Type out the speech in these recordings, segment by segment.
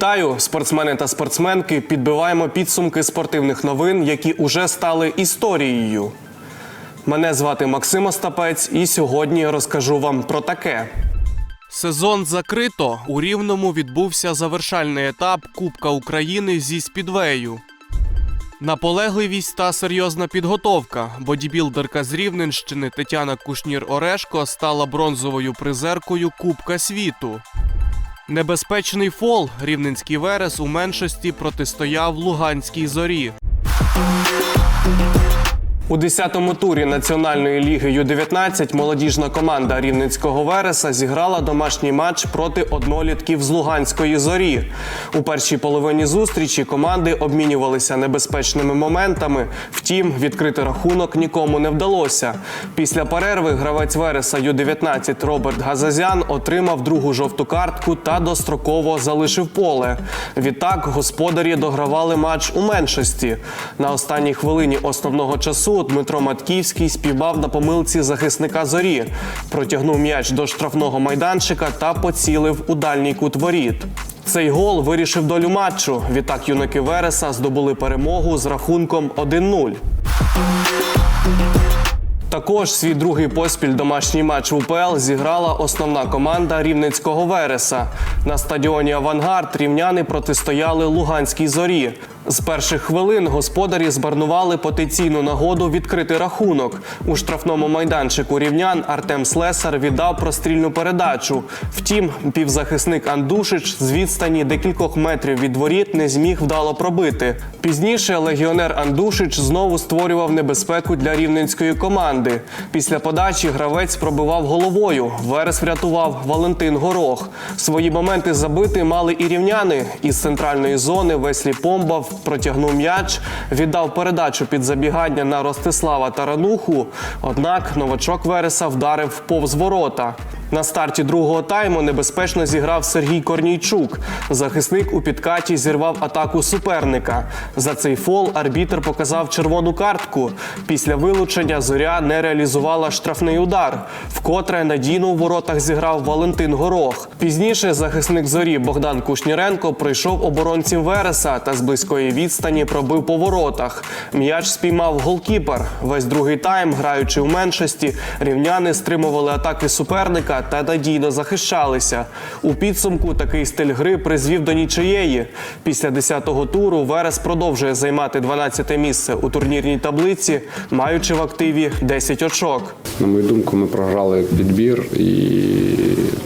Вітаю, спортсмени та спортсменки. Підбиваємо підсумки спортивних новин, які уже стали історією. Мене звати Максим Остапець, і сьогодні розкажу вам про таке. Сезон закрито. У Рівному відбувся завершальний етап Кубка України зі спідвею. Наполегливість та серйозна підготовка. Бодібілдерка з Рівненщини Тетяна Кушнір-Орешко стала бронзовою призеркою Кубка світу. Небезпечний фол. Рівненський Верес у меншості протистояв Луганській зорі. У 10-му турі Національної ліги Ю-19 молодіжна команда Рівненського Вереса зіграла домашній матч проти однолітків з Луганської зорі. У першій половині зустрічі команди обмінювалися небезпечними моментами. Втім, відкрити рахунок нікому не вдалося. Після перерви гравець Вереса Ю-19 Роберт Газазян отримав другу жовту картку та достроково залишив поле. Відтак господарі догравали матч у меншості. На останній хвилині основного часу Дмитро Матківський співбав на помилці захисника зорі, протягнув м'яч до штрафного майданчика та поцілив у дальній кут воріт. Цей гол вирішив долю матчу. Відтак юнаки Вереса здобули перемогу з рахунком 1-0. Також свій другий поспіль домашній матч в УПЛ зіграла основна команда рівненського Вереса. На стадіоні Авангард рівняни протистояли Луганській зорі. З перших хвилин господарі збарнували потенційну нагоду відкрити рахунок. У штрафному майданчику рівнян Артем Слесар віддав прострільну передачу. Втім, півзахисник Андушич з відстані декількох метрів від воріт не зміг вдало пробити. Пізніше легіонер Андушич знову створював небезпеку для рівненської команди. Після подачі гравець пробивав головою. Верес врятував Валентин Горох. Свої моменти забити мали і рівняни. Із центральної зони Веслі Помбав протягнув м'яч, віддав передачу під забігання на Ростислава Тарануху. Однак новачок Вереса вдарив повз ворота. На старті другого тайму небезпечно зіграв Сергій Корнійчук. Захисник у підкаті зірвав атаку суперника. За цей фол арбітр показав червону картку. Після вилучення зоря не реалізувала штрафний удар. Вкотре надійно у воротах зіграв Валентин Горох. Пізніше захисник зорі Богдан Кушніренко пройшов оборонців Вереса та з близької відстані пробив по воротах. М'яч спіймав голкіпер. Весь другий тайм, граючи у меншості, рівняни стримували атаки суперника та надійно захищалися. У підсумку такий стиль гри призвів до нічиєї. Після 10-го туру Верес продовжує займати 12-те місце у турнірній таблиці, маючи в активі 10 очок. На мою думку, ми програли підбір і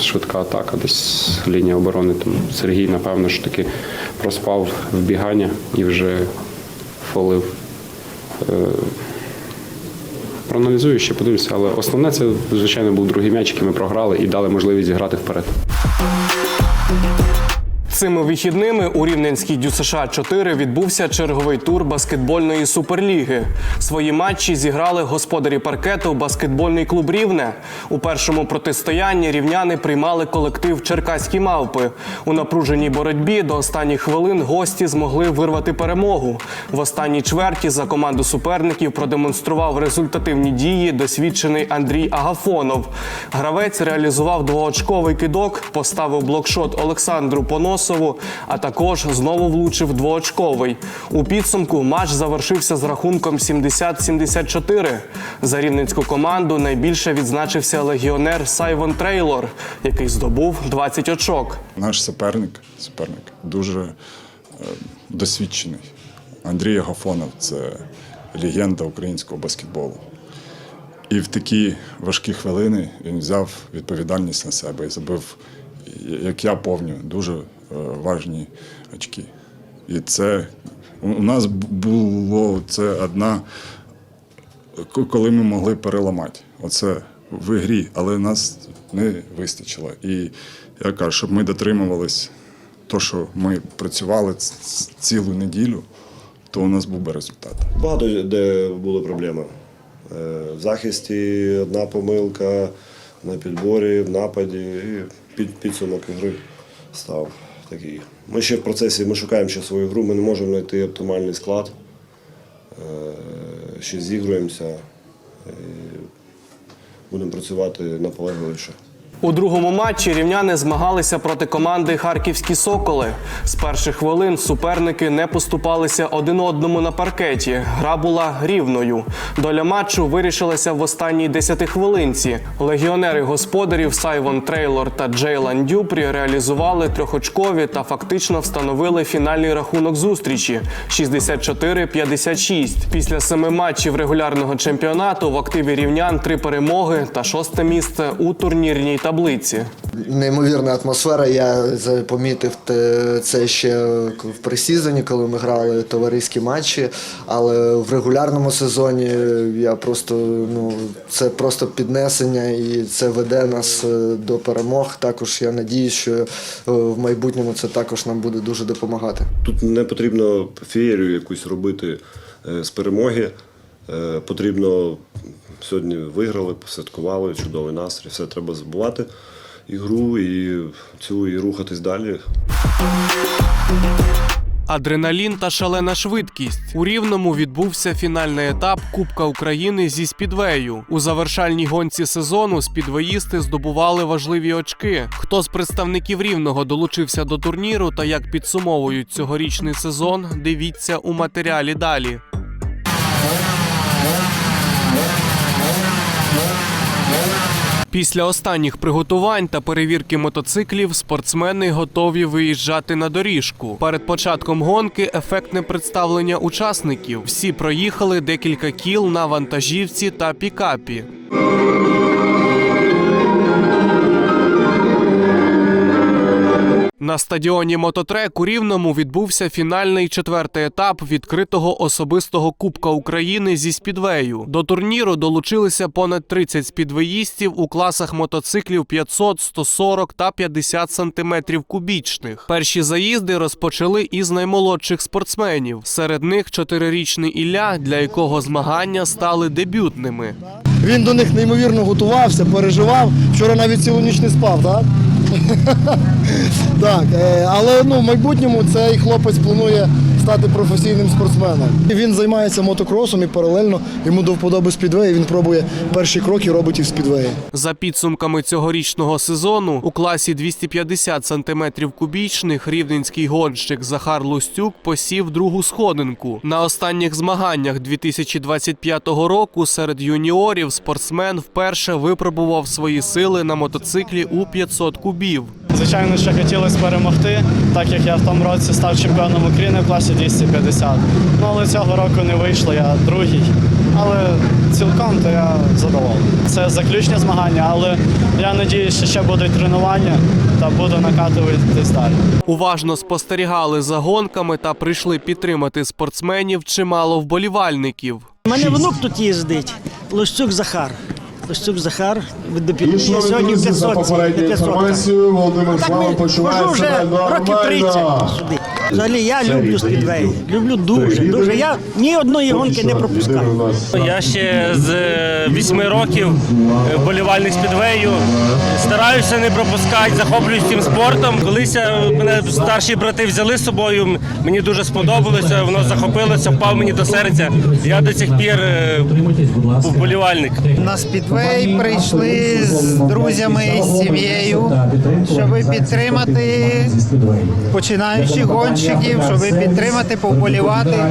швидка атака, десь лінія оборони. Тому Сергій, напевно, ж таки проспав вбігання і вже фолив. Проаналізую ще, подивлюся, але основне це, звичайно, був другий м'яч, який ми програли і дали можливість зіграти вперед. Цими вихідними у Рівненській ДЮСШ 4 відбувся черговий тур баскетбольної суперліги. Свої матчі зіграли господарі паркету баскетбольний клуб Рівне. У першому протистоянні рівняни приймали колектив Черкаські мавпи. У напруженій боротьбі до останніх хвилин гості змогли вирвати перемогу. В останній чверті за команду суперників продемонстрував результативні дії досвідчений Андрій Агафонов. Гравець реалізував двоочковий кидок, поставив блокшот Олександру Поносову, а також знову влучив двоочковий. У підсумку матч завершився з рахунком 70-74. За рівненську команду найбільше відзначився легіонер Сайвон Трейлор, який здобув 20 очок. Наш суперник, суперник дуже е, досвідчений. Андрій Агафонов це легенда українського баскетболу. І в такі важкі хвилини він взяв відповідальність на себе і забив, як я повню, дуже важні очки. І це у нас було це одна, коли ми могли переламати. Оце в ігрі, але нас не вистачило. І я кажу, щоб ми дотримувались то, що ми працювали цілу неділю, то у нас був би результат. Багато де були проблеми. Е, В захисті одна помилка, на підборі, в нападі. І під, підсумок ігри став такий. Ми ще в процесі, ми шукаємо ще свою гру, ми не можемо знайти оптимальний склад. Е, Ще зігруємося. Будемо працювати наполегливіше. У другому матчі рівняни змагалися проти команди Харківські Соколи. З перших хвилин суперники не поступалися один одному на паркеті. Гра була рівною. Доля матчу вирішилася в останній десятихвилинці. Легіонери господарів Сайвон Трейлор та Джейлан Дюпрі реалізували трьохочкові та фактично встановили фінальний рахунок зустрічі 64-56. Після семи матчів регулярного чемпіонату в активі рівнян три перемоги та шосте місце у турнірній таблиці. Неймовірна атмосфера. Я помітив це ще в пресізоні, коли ми грали товариські матчі. Але в регулярному сезоні я просто ну це просто піднесення, і це веде нас е, до перемог. Також я надіюсь, що е, в майбутньому це також нам буде дуже допомагати. Тут не потрібно феєрію якусь робити е, з перемоги. Е, Потрібно сьогодні виграли, посвяткували, чудовий настрій. Все треба забувати ігру і цю і рухатись далі. Адреналін та шалена швидкість. У рівному відбувся фінальний етап Кубка України зі спідвею. У завершальній гонці сезону спідвеїсти здобували важливі очки. Хто з представників рівного долучився до турніру та як підсумовують цьогорічний сезон, дивіться у матеріалі далі. Після останніх приготувань та перевірки мотоциклів спортсмени готові виїжджати на доріжку. Перед початком гонки ефектне представлення учасників. Всі проїхали декілька кіл на вантажівці та пікапі. На стадіоні Мототрек у Рівному відбувся фінальний четвертий етап відкритого особистого Кубка України зі спідвею. До турніру долучилися понад 30 спідвеїстів у класах мотоциклів 500, 140 та 50 сантиметрів кубічних. Перші заїзди розпочали із наймолодших спортсменів. Серед них чотирирічний Ілля, для якого змагання стали дебютними. Він до них неймовірно готувався, переживав. Вчора навіть цілу ніч не спав, так? Так, е, але ну, в майбутньому цей хлопець планує стати професійним спортсменом. Він займається мотокросом і паралельно йому до вподоби спідвеї. Він пробує перші кроки робить і в спідвеї. За підсумками цьогорічного сезону у класі 250 сантиметрів кубічних рівненський гонщик Захар Лустюк посів другу сходинку. На останніх змаганнях 2025 року серед юніорів спортсмен вперше випробував свої сили на мотоциклі у 500 кубів. Звичайно, що хотілося перемогти, так як я в тому році став чемпіоном України в класі 250. Ну але цього року не вийшло, я другий. Але цілком то я задоволений. Це заключні змагання, але я надіюся, що ще будуть тренування та буду накатуватись далі. Уважно спостерігали за гонками та прийшли підтримати спортсменів чимало вболівальників. У мене внук тут їздить, Лощук Захар. Лощук Захар до пі- сьогодні в 500 за попередню 500 інформацію. Володимир Слава ми почуває вже років 30 сюди. Взагалі я люблю спідвей. Люблю дуже, дуже. Я ні одної гонки не пропускаю. Я ще з е, вісьми років е, вболівальник спідвею. Стараюся не пропускати, захоплююсь цим спортом. Колись е, мене старші брати взяли з собою. Мені дуже сподобалося, воно захопилося, впав мені до серця. Я до цих пір е, був вболівальник. На спідвей прийшли з друзями з сім'єю, щоб підтримати починаючих гонщиків, щоб підтримати, повболівати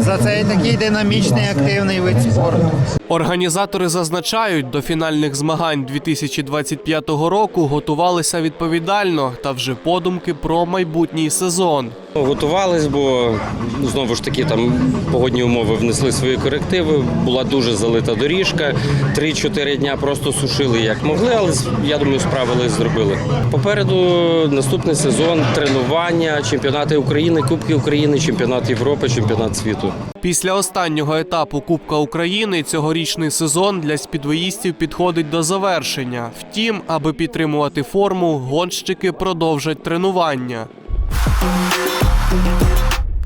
за цей такий динамічний активний вид спорту. Організатори зазначають, до фінальних змагань 2025 року готувалися відповідально та вже подумки про майбутній сезон. Готувались, бо знову ж таки там погодні умови внесли свої корективи. Була дуже залита доріжка. Три-чотири дня просто сушили як могли, але я думаю, справились, зробили. Попереду наступний сезон, тренування, чемпіонати України, Кубки України, чемпіонат Європи, чемпіонат світу. Після останнього етапу Кубка України цьогорічний сезон для спідвоїстів підходить до завершення. Втім, аби підтримувати форму, гонщики продовжать тренування.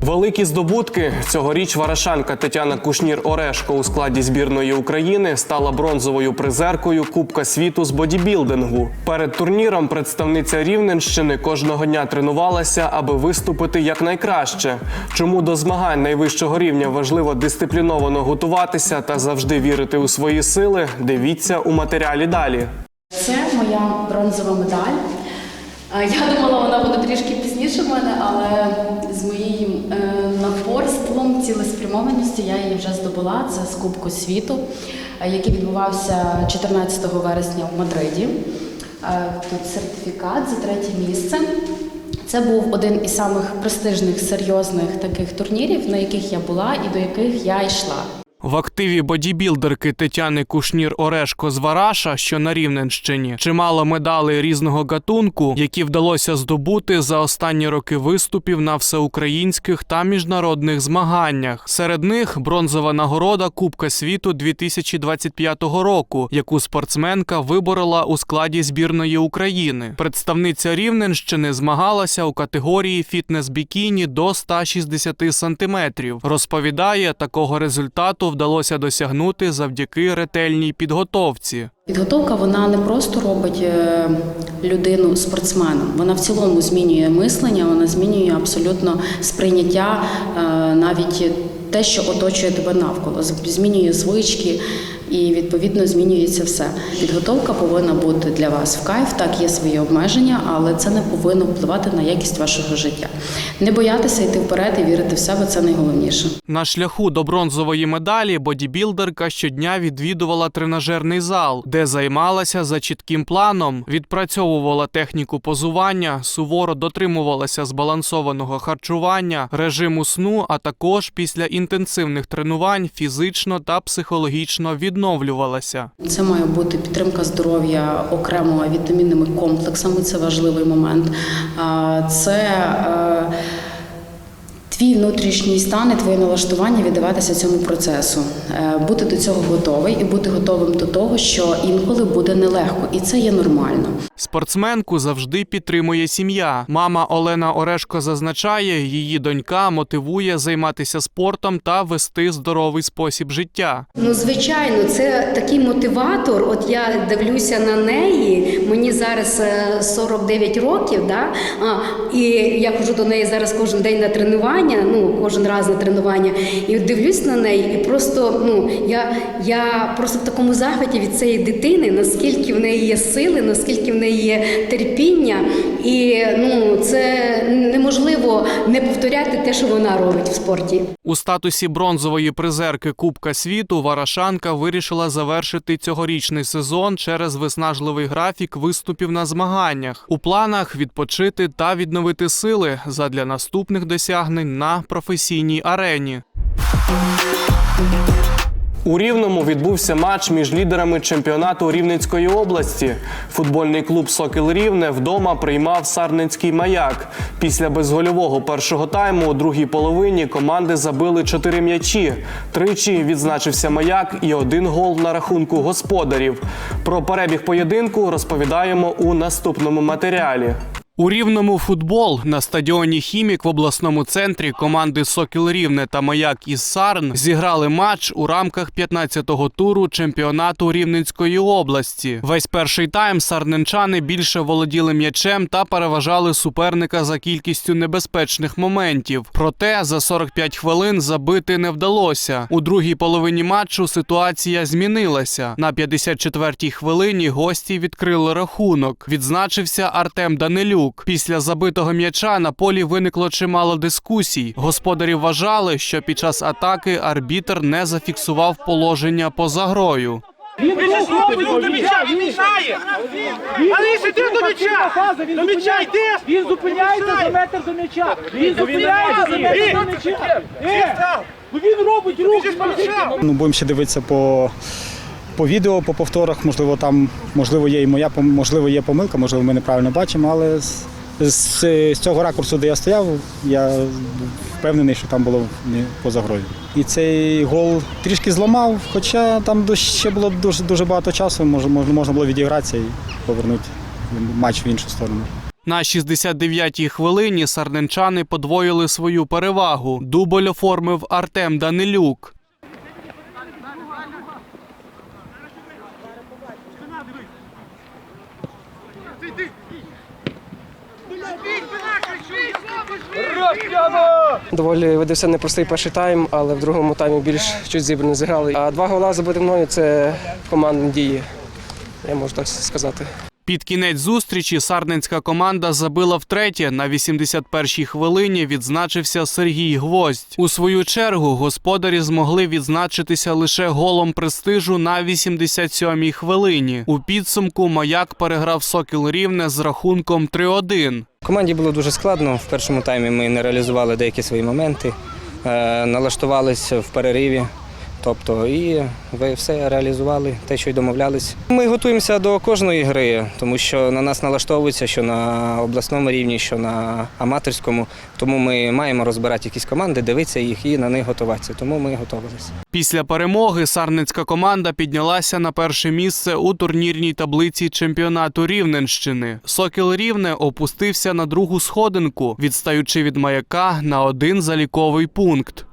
Великі здобутки цьогоріч варашанка Тетяна Кушнір Орешко у складі збірної України стала бронзовою призеркою Кубка світу з бодібілдингу. Перед турніром представниця Рівненщини кожного дня тренувалася, аби виступити якнайкраще. Чому до змагань найвищого рівня важливо дисципліновано готуватися та завжди вірити у свої сили? Дивіться у матеріалі далі. Це моя бронзова медаль. Е, Я думала, вона буде трішки пізніше в мене, але з моїм е, напорством, цілеспрямованістю я її вже здобула. Це з Кубку світу, е, який відбувався 14 вересня в Мадриді. Тут сертифікат за третє місце. Це був один із самих престижних, серйозних таких турнірів, на яких я була і до яких я йшла. В активі бодібілдерки Тетяни Кушнір Орешко з Вараша, що на Рівненщині, чимало медалей різного гатунку, які вдалося здобути за останні роки виступів на всеукраїнських та міжнародних змаганнях. Серед них бронзова нагорода Кубка світу 2025 року, яку спортсменка виборола у складі збірної України. Представниця Рівненщини змагалася у категорії фітнес-бікіні до 160 сантиметрів. Розповідає, такого результату вдалося досягнути завдяки ретельній підготовці. Підготовка вона не просто робить е, людину спортсменом, вона в цілому змінює мислення, вона змінює абсолютно сприйняття, е, навіть те, що оточує тебе навколо, змінює звички і відповідно змінюється все. Підготовка повинна бути для вас в кайф. Так є свої обмеження, але це не повинно впливати на якість вашого життя. Не боятися йти вперед і вірити в себе це найголовніше. На шляху до бронзової медалі бодібілдерка щодня відвідувала тренажерний зал, де займалася за чітким планом, відпрацьовувала техніку позування, суворо дотримувалася збалансованого харчування, режиму сну, а також після інтенсивних тренувань фізично та психологічно відновлювалася. Це має бути підтримка здоров'я окремо вітамінними комплексами. Це важливий момент. Це е, твій внутрішній стан і твоє налаштування віддаватися цьому процесу, Е, бути до цього готовий і бути готовим до того, що інколи буде нелегко, і це є нормально. Спортсменку завжди підтримує сім'я. Мама Олена Орешко зазначає, її донька мотивує займатися спортом та вести здоровий спосіб життя. Ну, звичайно, це такий мотиватор. От я дивлюся на неї. Мені зараз е, 49 років, да? а, і я ходжу до неї зараз кожен день на тренування, ну кожен раз на тренування. І дивлюсь на неї, і просто ну я, я просто в такому захваті від цієї дитини, наскільки в неї є сили, наскільки в неї є терпіння, і ну це неможливо не повторяти те, що вона робить в спорті. У статусі бронзової призерки Кубка світу Варашанка вирішила завершити цьогорічний сезон через виснажливий графік виступів на змаганнях. У планах відпочити та відновити сили задля наступних досягнень на професійній арені. У Рівному відбувся матч між лідерами чемпіонату Рівненської області. Футбольний клуб Сокіл Рівне вдома приймав Сарненський маяк. Після безгольового першого тайму у другій половині команди забили чотири м'ячі. Тричі відзначився маяк і один гол на рахунку господарів. Про перебіг поєдинку розповідаємо у наступному матеріалі. У рівному футбол на стадіоні Хімік в обласному центрі команди Сокіл Рівне та Маяк із Сарн зіграли матч у рамках 15-го туру чемпіонату Рівненської області. Весь перший тайм сарненчани більше володіли м'ячем та переважали суперника за кількістю небезпечних моментів. Проте за 45 хвилин забити не вдалося. У другій половині матчу ситуація змінилася. На 54-й хвилині гості відкрили рахунок. Відзначився Артем Данилюк. Після забитого м'яча на полі виникло чимало дискусій. Господарі вважали, що під час атаки арбітр не зафіксував положення поза грою. Він робить до м'яча, він мішає! Аліша, ти до м'яча! До м'яча йдеш! Він зупиняється за метр до м'яча! Він зупиняється за метр до м'яча! Е! Ну він робить рух! Ну, будемо ще дивитися по, по відео, по повторах. Можливо, там можливо є і моя можливо, є помилка, можливо, ми неправильно бачимо, але з, з, з цього ракурсу, де я стояв, я впевнений, що там було не поза грою. І цей гол трішки зламав, хоча там ще було дуже, дуже багато часу, можна, можна було відігратися і повернути матч в іншу сторону. На 69-й хвилині сарненчани подвоїли свою перевагу. Дубль оформив Артем Данилюк. Доволі видався непростий перший тайм, але в другому таймі більш чуть зібрано зіграли. А два гола забити мною це командні дії. я можу так сказати. Під кінець зустрічі сарненська команда забила втретє. На 81-й хвилині відзначився Сергій Гвоздь. У свою чергу господарі змогли відзначитися лише голом престижу на 87-й хвилині. У підсумку маяк переграв Сокіл Рівне з рахунком 3-1. Команді було дуже складно. В першому таймі ми не реалізували деякі свої моменти, е, налаштувалися в перериві. Тобто, і ви все реалізували, те, що й домовлялись. Ми готуємося до кожної гри, тому що на нас налаштовується, що на обласному рівні, що на аматорському. Тому ми маємо розбирати якісь команди, дивитися їх і на них готуватися. Тому ми готувалися. Після перемоги сарненська команда піднялася на перше місце у турнірній таблиці чемпіонату Рівненщини. Сокіл Рівне опустився на другу сходинку, відстаючи від маяка на один заліковий пункт.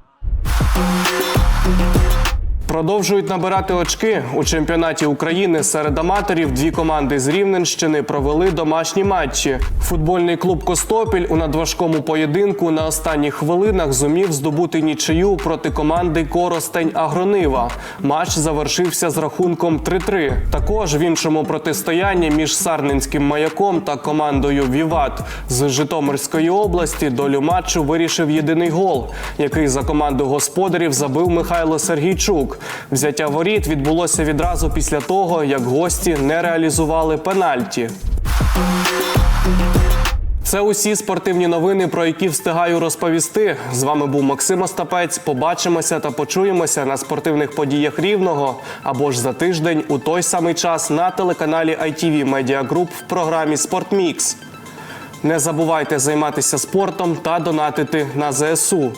Продовжують набирати очки у чемпіонаті України серед аматорів. Дві команди з Рівненщини провели домашні матчі. Футбольний клуб Костопіль у надважкому поєдинку на останніх хвилинах зумів здобути нічию проти команди Коростень Агронива. Матч завершився з рахунком 3-3. Також в іншому протистоянні між Сарненським маяком та командою Віват з Житомирської області долю матчу вирішив єдиний гол, який за команду господарів забив Михайло Сергійчук. Взяття воріт відбулося відразу після того, як гості не реалізували пенальті. Це усі спортивні новини, про які встигаю розповісти. З вами був Максим Остапець. Побачимося та почуємося на спортивних подіях рівного або ж за тиждень у той самий час на телеканалі ITV Media Group в програмі Спортмікс. Не забувайте займатися спортом та донатити на ЗСУ.